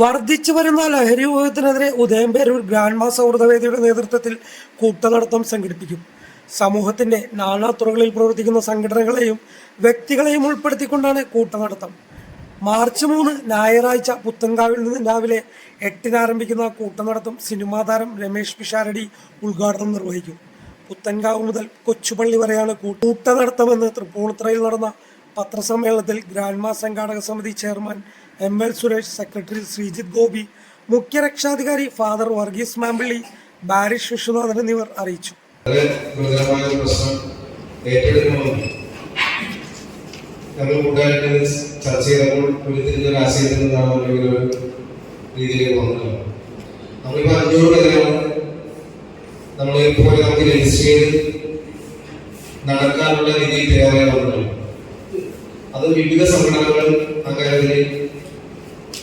വർദ്ധിച്ചു വരുന്ന ലഹരി ഉപയോഗത്തിനെതിരെ ഉദയംപേരൂർ ഗ്രാൻഡ് മാ സൗഹൃദവേദിയുടെ നേതൃത്വത്തിൽ കൂട്ടനടത്തം സംഘടിപ്പിക്കും. സമൂഹത്തിന്റെ നാനാതുറകളിൽ പ്രവർത്തിക്കുന്ന സംഘടനകളെയും വ്യക്തികളെയും ഉൾപ്പെടുത്തിക്കൊണ്ടാണ് കൂട്ടനടത്തം. മാർച്ച് മൂന്ന് ഞായറാഴ്ച പുത്തൻകാവിൽ നിന്ന് രാവിലെ എട്ടിന് ആരംഭിക്കുന്ന കൂട്ടനടത്തം സിനിമാ താരം രമേശ് പിഷാരടി ഉദ്ഘാടനം നിർവഹിക്കും. പുത്തൻകാവ് മുതൽ കൊച്ചുപള്ളി വരെയാണ് കൂട്ടനടത്തമെന്ന് തൃപ്പൂണിത്തറയിൽ നടന്ന പത്രസമ്മേളനത്തിൽ ഗ്രാൻഡ് മാസ് സംഘാടക സമിതി chairman M L Suresh secretary Sreejith Gopi മുഖ്യ രക്ഷാധികാരി ഫാദർ വർഗീസ് മാമ്പിള്ളി ബാരിഷ് വിശ്വനാഥൻ എന്നിവർ അറിയിച്ചു. തയ്യാറായി വന്നത്. നമ്മൾ നടക്കാനുള്ള രീതിയിൽ തയ്യാറാവുന്നത് അത് വിവിധ സംഘടനകൾ അക്കാര്യത്തിൽ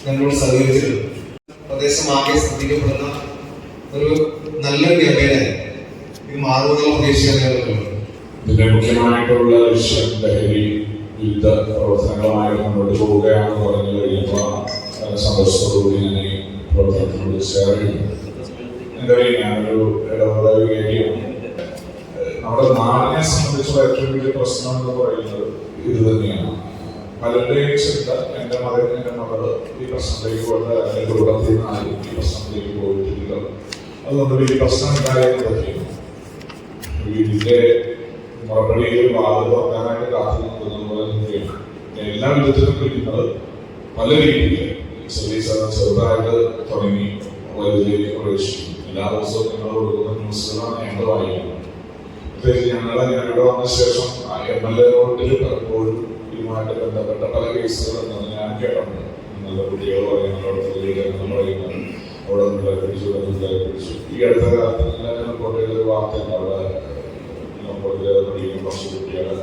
നമ്മളോട് സഹകരിച്ചിട്ടുണ്ട് പ്രദേശമാകെ ശ്രദ്ധിക്കപ്പെടുന്ന ഒരു നല്ലൊരു ക്യാമ്പയിനായി ഇത് മാറുമെന്നുള്ള പ്രതീക്ഷയാണ് ഇതിന്റെ മുഖ്യമായിട്ടുള്ള ലക്ഷ്യം ലഹരി വിരുദ്ധ പ്രവർത്തനങ്ങളുമായി മുന്നോട്ട് പോവുകയാണെന്ന് പറഞ്ഞു വളരെ സന്തോഷത്തോടുകൂടി ഞാൻ ഈ പ്രവർത്തനത്തിനോട് ഷെയർ ചെയ്യുന്നു എന്താ ഞാനൊരു ഇടപെടൽ ഏരിയയാണ് നമ്മുടെ നാടിനെ സംബന്ധിച്ചുള്ള ഏറ്റവും വലിയ പ്രശ്നം എന്ന് പറയുന്നത് ഇത് തന്നെയാണ്. പലരുടെയും ശ്രദ്ധ എന്റെ മകൻ എന്റെ മകൾ ഈ പ്രശ്നത്തിലേക്ക് കൊണ്ട് നിന്ന് ആരും ഈ പ്രശ്നത്തിലേക്ക് പോയിട്ടില്ല. അതുകൊണ്ട് ഈ പ്രശ്നം ഉണ്ടായെന്ന് പറ്റിയിരുന്നു വീടിന്റെ മറുപടിയിൽ വാതിൽ തുറക്കാനായിട്ട് കാത്തു നിൽക്കുന്നത് തന്നെയാണ് എല്ലാ വിധത്തിലും പിടിക്കുന്നത് പല രീതിയിൽ ചെറു- ചെറുതായിട്ട് തുടങ്ങി വലുതിലേക്ക് പ്രവേശിക്കും എല്ലാ ദിവസവും ഞങ്ങൾ കൊടുക്കുന്ന ന്യൂസുകളാണ് ഞങ്ങൾ വായിക്കുന്നത്. പ്രത്യേകിച്ച് ഞങ്ങളുടെ വന്ന ശേഷം എം എൽ എ റോഡിൽ പലപ്പോഴും ഇതുമായിട്ട് ബന്ധപ്പെട്ട പല കേസുകളും ഞാൻ കേട്ടിട്ടുണ്ട്. നല്ല കുട്ടികൾ പറയുന്നതോട് പ്രതികരണം പറയുന്നത് അവിടെ നിന്ന് പിടിച്ചു ഇവിടെ പിടിച്ചു. ഈ അടുത്ത കാലത്ത് ഞാൻ റിപ്പോർട്ട് വാർത്ത അവിടെ കോടതിയിൽ പഠിക്കുന്ന കുറച്ച് കുട്ടികളെ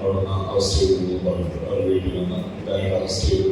അവിടെ നിന്ന് അറസ്റ്റ് ചെയ്തു പറഞ്ഞു അവർ വീട്ടിൽ നിന്ന് അറസ്റ്റ് ചെയ്തു